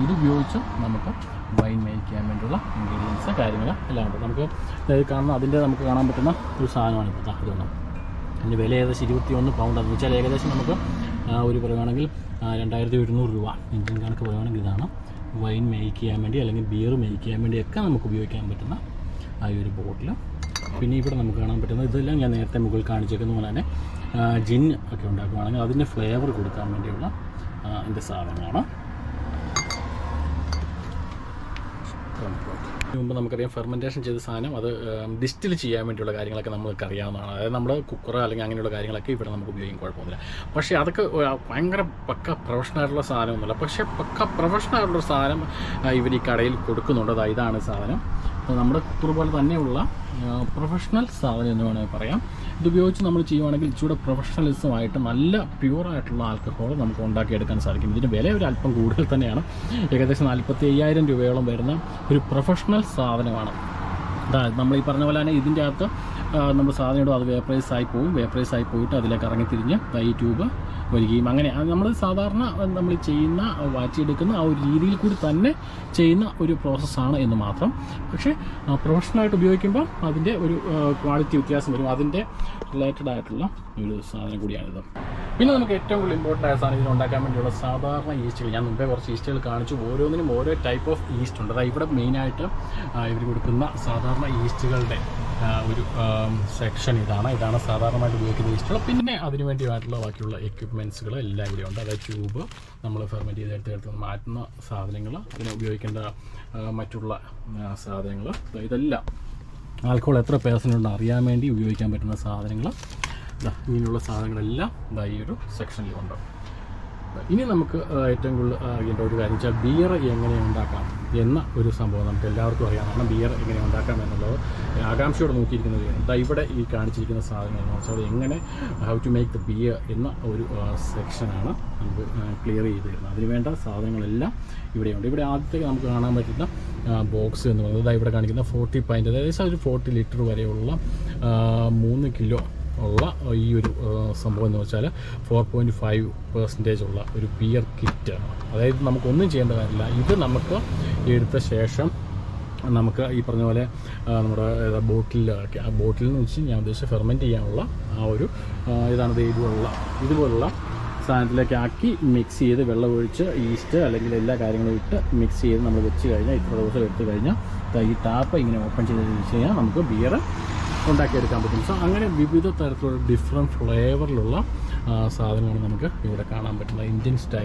ഇത് ഉപയോഗിച്ച് നമുക്ക് വൈൻ മേക്ക് ചെയ്യാൻ വേണ്ടിയുള്ള ഇൻഗ്രീഡിയൻസ് കാര്യങ്ങൾ എല്ലാം ഉണ്ട്. നമുക്ക് ഇത് കാണുന്ന അതിന്റെ നമുക്ക് കാണാൻ പറ്റുന്ന ഒരു സാധനമാണ് ഇപ്പോൾ ഇതൊന്നും അതിന്റെ വില ഏകദേശം ഇരുപത്തി ഒന്ന് പൗണ്ട് എന്ന് വെച്ചാൽ ഏകദേശം നമുക്ക് ഒരു പറയുകയാണെങ്കിൽ രണ്ടായിരത്തി ഒരുന്നൂറ് രൂപ. ഇന്ത്യൻ കണക്ക് പറയുകയാണെങ്കിൽ ഇതാണ് വൈൻ മേക്ക് ചെയ്യാൻ വേണ്ടി അല്ലെങ്കിൽ ബിയർ മേക്ക് ചെയ്യാൻ വേണ്ടിയൊക്കെ നമുക്ക് ഉപയോഗിക്കാൻ പറ്റുന്ന ആ ഒരു ബോട്ടിൽ പിന്നെ ഇവിടെ നമുക്ക് കാണാൻ പറ്റുന്നത് ഇതെല്ലാം ഞാൻ നേരത്തെ മുകളിൽ കാണിച്ചേക്കുന്ന പോലെ തന്നെ ജിൻ ഒക്കെ ഉണ്ടാക്കുകയാണെങ്കിൽ അതിന്റെ ഫ്ലേവർ കൊടുക്കാൻ വേണ്ടിയുള്ള എന്റെ സാധനമാണ് ഇതിന് മുമ്പ് നമുക്കറിയാം ഫെർമെന്റേഷൻ ചെയ്ത സാധനം അത് ഡിസ്റ്റിൽ ചെയ്യാൻ വേണ്ടിയുള്ള കാര്യങ്ങളൊക്കെ നമുക്ക് അറിയാവുന്നതാണ് അതായത് നമ്മൾ കുക്കർ അല്ലെങ്കിൽ അങ്ങനെയുള്ള കാര്യങ്ങളൊക്കെ ഇവിടെ നമുക്ക് ഉപയോഗിക്കും കുഴപ്പമൊന്നുമില്ല. പക്ഷേ അതൊക്കെ ഭയങ്കര പക്ക പ്രൊഫഷണൽ ആയിട്ടുള്ള സാധനമൊന്നുമില്ല. പക്ഷേ പക്ക പ്രൊഫഷണൽ ആയിട്ടുള്ള സാധനം ഇവർ ഈ കടയിൽ കൊടുക്കുന്നുണ്ട്. അതായത് ഇതാണ് സാധനം. നമ്മുടെ കുത്തൂർ പോലെ തന്നെയുള്ള പ്രൊഫഷണൽ സാധനം എന്ന് വേണമെങ്കിൽ പറയാം. ഇതുപയോഗിച്ച് നമ്മൾ ചെയ്യുവാണെങ്കിൽ ഇച്ചിരി പ്രൊഫഷണലിസമായിട്ട് നല്ല പ്യൂറായിട്ടുള്ള ആൽക്കഹോൾ നമുക്ക് ഉണ്ടാക്കിയെടുക്കാൻ സാധിക്കും. ഇതിന്റെ വില ഒരു അല്പം കൂടുതൽ തന്നെയാണ്. ഏകദേശം നാൽപ്പത്തി അയ്യായിരം രൂപയോളം വരുന്ന ഒരു പ്രൊഫഷണൽ സാധനമാണ്. നമ്മൾ ഈ പറഞ്ഞ പോലെ തന്നെ ഇതിന്റെ അകത്ത് നമ്മൾ സാധനം ഇടും അത് വേപ്പറൈസ് ആയി പോകും വേപ്പറൈസ് ആയി പോയിട്ട് അതിലേക്ക് ഇറങ്ങി തിരിഞ്ഞ് ദാ ഈ ട്യൂബ് വരികയും അങ്ങനെ. നമ്മൾ സാധാരണ നമ്മൾ ചെയ്യുന്ന വാച്ച് എടുക്കുന്ന ആ ഒരു രീതിയിൽ കൂടി തന്നെ ചെയ്യുന്ന ഒരു പ്രോസസ്സാണ് എന്ന് മാത്രം. പക്ഷേ പ്രൊഫഷണലായിട്ട് ഉപയോഗിക്കുമ്പോൾ അതിന്റെ ഒരു ക്വാളിറ്റി വ്യത്യാസം വരും. അതിന്റെ റിലേറ്റഡ് ആയിട്ടുള്ള ഒരു സാധനം കൂടിയാണിത്. പിന്നെ നമുക്ക് ഏറ്റവും കൂടുതൽ ഇമ്പോർട്ടന്റ് ആയ സാധനം ഇതിന് ഉണ്ടാക്കാൻ വേണ്ടിയുള്ള സാധാരണ ഈസ്റ്റുകൾ ഞാൻ മുമ്പേ കുറച്ച് ഈസ്റ്റുകൾ കാണിച്ചു. ഓരോന്നിനും ഓരോ ടൈപ്പ് ഓഫ് ഈസ്റ്റ് ഉണ്ട്. അതായത് ഇവിടെ മെയിനായിട്ട് ഇവർ കൊടുക്കുന്ന സാധാരണ ഈസ്റ്റുകളുടെ ഒരു സെക്ഷൻ ഇതാണ്. ഇതാണ് സാധാരണമായിട്ട് ഉപയോഗിക്കുന്ന വേസ്റ്റുകൾ പിന്നെ അതിന് വേണ്ടിയായിട്ടുള്ള ബാക്കിയുള്ള എക്യുപ്മെന്റ്സുകൾ എല്ലാം ഇവിടെ ഉണ്ട്. അതായത് ട്യൂബ് നമ്മൾ ഫെർമെന്റ് ചെയ്തെടുത്ത് എടുത്ത് മാറ്റുന്ന സാധനങ്ങൾ അതിന് ഉപയോഗിക്കേണ്ട മറ്റുള്ള സാധനങ്ങൾ. ഇതെല്ലാം ആൽക്കഹോൾ എത്ര പേഴ്സന്റ് അറിയാൻ വേണ്ടി ഉപയോഗിക്കാൻ പറ്റുന്ന സാധനങ്ങൾ. ഇങ്ങനെയുള്ള സാധനങ്ങളെല്ലാം ഇതാ ഈ ഒരു സെക്ഷനിലുണ്ട് ഇനി നമുക്ക് ഏറ്റവും കൂടുതൽ അറിയേണ്ട ഒരു കാര്യം വെച്ചാൽ ബിയർ എങ്ങനെ ഉണ്ടാക്കാം എന്ന ഒരു സംഭവം നമുക്ക് എല്ലാവർക്കും അറിയാവുന്നതാണ് ബിയർ എങ്ങനെ ഉണ്ടാക്കാം എന്നുള്ളത് ആകാംക്ഷയോടെ നോക്കിയിരിക്കുന്നത് എന്താ ഇവിടെ ഈ കാണിച്ചിരിക്കുന്ന സാധനം എന്ന് വെച്ചാൽ എങ്ങനെ how to make the beer എന്ന ഒരു സെക്ഷനാണ് നമുക്ക് ക്ലിയർ ചെയ്ത് തരുന്നത്. അതിനുവേണ്ട സാധനങ്ങളെല്ലാം ഇവിടെയുണ്ട്. ഇവിടെ ആദ്യത്തെ നമുക്ക് കാണാൻ പറ്റുന്ന ബോക്സ് എന്ന് പറയുന്നത് ഇവിടെ കാണിക്കുന്ന ഫോർട്ടി പൈന്റ് അതായത് ഒരു ഫോർട്ടി ലിറ്റർ വരെയുള്ള മൂന്ന് കിലോ ഉള്ള ഈ ഒരു സംഭവം എന്ന് വെച്ചാൽ ഫോർ പോയിന്റ് ഫൈവ് പെർസെന്റേജ് ഉള്ള ഒരു ബിയർ കിറ്റ് അതായത് നമുക്കൊന്നും ചെയ്യേണ്ട കാര്യമില്ല. ഇത് നമുക്ക് എടുത്ത ശേഷം നമുക്ക് ഈ പറഞ്ഞ പോലെ നമ്മുടെ ബോട്ടിലൊക്കെ ആ ബോട്ടിൽ എന്ന് വെച്ച് ഞാൻ ഉദ്ദേശിച്ച ഫെർമെന്റ് ചെയ്യാനുള്ള ആ ഒരു ഇതാണ് ഇതുപോലുള്ള ഇതുപോലുള്ള സാധനത്തിലേക്ക് ആക്കി മിക്സ് ചെയ്ത് വെള്ളം ഒഴിച്ച് ഈസ്റ്റ് അല്ലെങ്കിൽ എല്ലാ കാര്യങ്ങളും ഇട്ട് മിക്സ് ചെയ്ത് നമ്മൾ വെച്ച് കഴിഞ്ഞാൽ ഇത്ര ദിവസം എടുത്തു കഴിഞ്ഞാൽ ഈ ടാപ്പ് ഇങ്ങനെ ഓപ്പൺ ചെയ്ത് കഴിഞ്ഞാൽ നമുക്ക് ബിയർ ഉണ്ടാക്കിയെടുക്കാൻ പറ്റും. സോ അങ്ങനെ വിവിധ തരത്തിലുള്ള ഡിഫറെന്റ് ഫ്ലേവറിലുള്ള സാധനങ്ങൾ നമുക്ക് ഇവിടെ കാണാൻ പറ്റുന്നത്. Indian style